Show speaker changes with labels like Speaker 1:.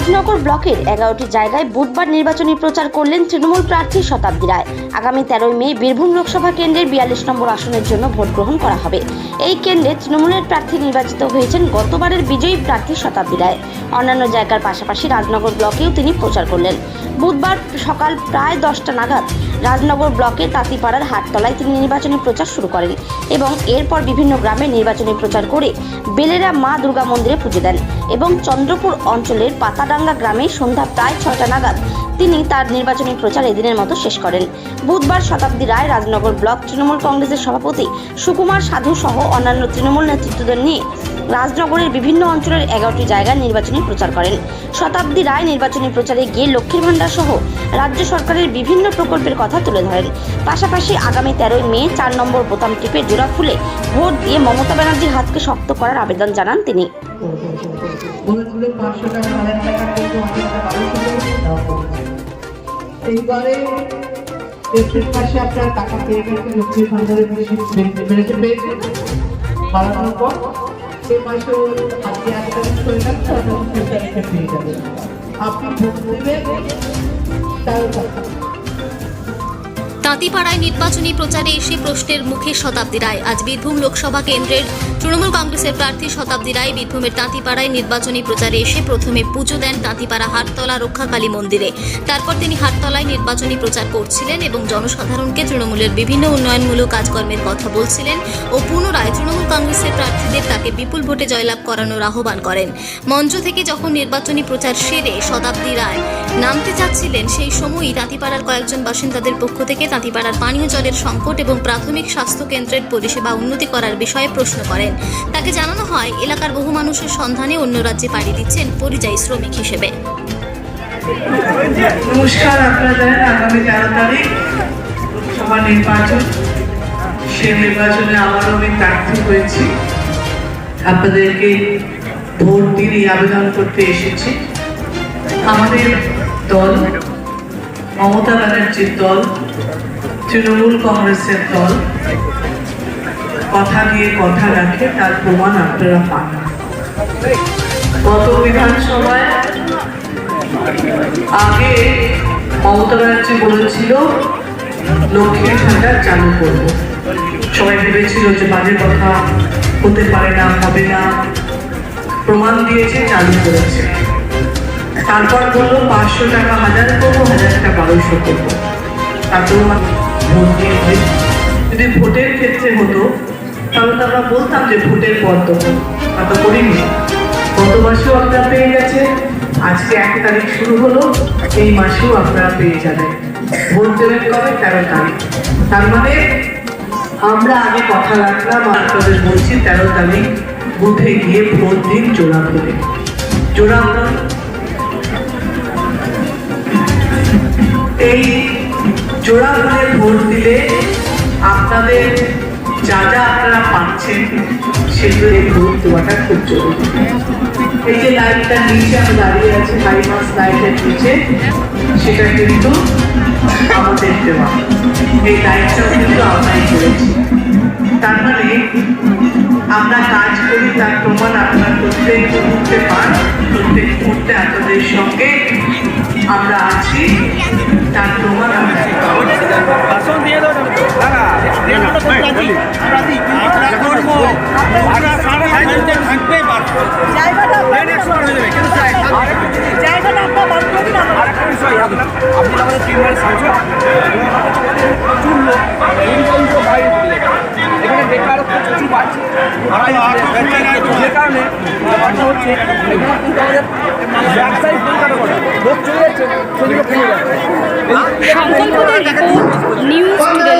Speaker 1: রাজনগর ব্লকের এগারোটি জায়গায় বুধবার নির্বাচনী প্রচার করলেন তৃণমূল প্রার্থী শতাব্দী রায়। আগামী তেরোই মে বীরভূম লোকসভা কেন্দ্রের বিয়াল্লিশ নম্বর আসনের জন্য ভোট গ্রহণ করা হবে। এই কেন্দ্রে তৃণমূলের প্রার্থী নির্বাচিত হয়েছেন গতবারের বিজয়ী প্রার্থী শতাব্দী রায়। অন্যান্য জায়গার পাশাপাশি রাজনগর ব্লকেও তিনি প্রচার করলেন। বুধবার সকাল প্রায় দশটা নাগাদ রাজনগর ব্লকে তাঁতিপাড়ার হাটতলায় তিনি নির্বাচনী প্রচার শুরু করেন এবং এরপর বিভিন্ন গ্রামে নির্বাচনী প্রচার করে বেলেরা মা দুর্গা মন্দিরে পুজো দেন এবং চন্দ্রপুর অঞ্চলের পাতাডাঙ্গা গ্রামে সন্ধ্যা প্রায় ছয়টা নাগাদ তিনি তার নির্বাচনী প্রচার এদিনের মতো শেষ করেন। বুধবার শতাব্দী রায় রাজনগর ব্লক তৃণমূল কংগ্রেসের সভাপতি সুকুমার সাধু সহ অন্যান্য তৃণমূল নেতৃত্বদের নিয়ে রাজনগরের বিভিন্ন অঞ্চলের এগারোটি জায়গায় নির্বাচনী প্রচার করেন। শতাব্দী রায় নির্বাচনী প্রচারে গিয়ে লক্ষ্মীর ভাণ্ডার সহ রাজ্য সরকারের বিভিন্ন প্রকল্পের কথা তুলে ধরেন। পাশাপাশি আগামী তেরোই মে চার নম্বর বোতাম টিপে জোড়া খুলে ভোট দিয়ে মমতা ব্যানার্জির হাতকে শক্ত করার আবেদন জানান তিনি।
Speaker 2: আপনারা টাকা পেয়ে গেছেন, লক্ষ্মীর ভান্ডারের বেড়েছে পেয়েছেন বাড়ানোর পর সে মাসে আপনি এক তারিখ করে রাখছেন আপনার দুই তারিখে পেয়ে যাবেন আপনি ভোট দেবেন তেরো টাকা
Speaker 3: তাঁতিপাড়ায় নির্বাচনী প্রচারে এসে প্রশ্নের মুখে শতাব্দী রায়। আজ বীরভূম লোকসভা কেন্দ্রের তৃণমূল কংগ্রেসের প্রার্থী শতাব্দী রায় বীরভূমের তাঁতিপাড়ায় নির্বাচনী প্রচারে এসে প্রথমে পুজো দেন তাঁতিপাড়া হাটতলা রক্ষাকালী মন্দিরে। তারপর তিনি হাটতলায় নির্বাচনী প্রচার করছিলেন এবং জনসাধারণকে তৃণমূলের বিভিন্ন উন্নয়নমূলক কাজকর্মের কথা বলছিলেন ও পুনরায় তৃণমূল কংগ্রেসের প্রার্থীদের তাকে বিপুল ভোটে জয়লাভ করানোর আহ্বান করেন। মঞ্চ থেকে যখন নির্বাচনী প্রচার সেরে শতাব্দী রায় নামতে চাচ্ছিলেন, সেই সময়ই তাঁতিপাড়ার কয়েকজন বাসিন্দাদের পক্ষ থেকে তাঁতিপাড়ার পানীয় জলের সংকট এবং প্রাথমিক স্বাস্থ্য কেন্দ্রের পরিষেবা উন্নতি করার বিষয়ে প্রশ্ন করেন। তাকে জানানো হয়, এলাকার বহু মানুষের সন্ধানে অন্য রাজ্যে পাড়ি দিচ্ছেন পরিযায়ী শ্রমিক হিসেবে।
Speaker 2: নমস্কার আপনাদের, আগামী তেরো তারিখ লোকসভা নির্বাচন। নির্বাচনে আবারও আমি প্রার্থী হয়েছি। আপনাদেরকে ভোট আবেদন করতে এসেছি। আমাদের দল মমতা ব্যানার্জির দল, তৃণমূল কংগ্রেসের দল, কথা দিয়ে কথা রাখে, তার প্রমাণ আপনারা পান। গত বিধানসভায় আগে মমতা ব্যানার্জি বলেছিল, লক্ষ্মীর ভান্ডার চালু করব। সবাই ভেবেছিল যে বাজে কথা হতে পারে না, হবে না। প্রমাণ দিয়েছে, চালু করেছে। তারপর বলল, পাঁচশো টাকা, হাজার করব, হাজার টাকা, বারোশো করব। তারপরেও ভোট দিয়েছে যদি ভোটের ক্ষেত্রে হতো, তাহলে তো আমরা বলতাম যে ভোটের পর দেবো তা তো করিনি। গত মাসেও আপনারা পেয়ে গেছে আজকে এক তারিখ শুরু হলো, এই মাসেও আপনারা পেয়ে যাবেন। ভোট দেবেন কবে? তেরো তারিখ। তার মানে আমরা আগে কথা রাখলাম আপনাদের বলছি, তেরো তারিখ বুথে গিয়ে ভোট দিন, জোড়া ভোটে। জোড়া ভোট জোড়া ভোটে ভোট দিলে আপনাদের যা যা আপনারা পাচ্ছেন সেগুলো এই ভোট দেওয়াটা খুব জরুরি। এই যে লাইটটার নিচে আমি দাঁড়িয়ে আছি হাই মাস লাইটের নিচে, সেটা কিন্তু আমাদের দেওয়া। এই লাইটটাও কিন্তু আমরাই করেছি। তার মানে আমরা কাজ করি, তার প্রমাণ আপনার প্রত্যেক মুহূর্তে পান, প্রত্যেক মুহূর্তে আপনাদের সঙ্গে আমরা আছি, তার প্রমাণ
Speaker 4: আপনি আমাদের তিন মাস সাংসদ প্রচুর লোক ইনকম বাইরে চলে যায়। এখানে বেকারত্ব প্রচুর বাড়ছে যে কারণে ব্যাপারটা হচ্ছে এখানে কিন্তু আমাদের ব্যবসায়ী পরিকাঠামো করে। লোক চলে যাচ্ছে সেগুলো কমে যাচ্ছে
Speaker 5: নিউজ টুডে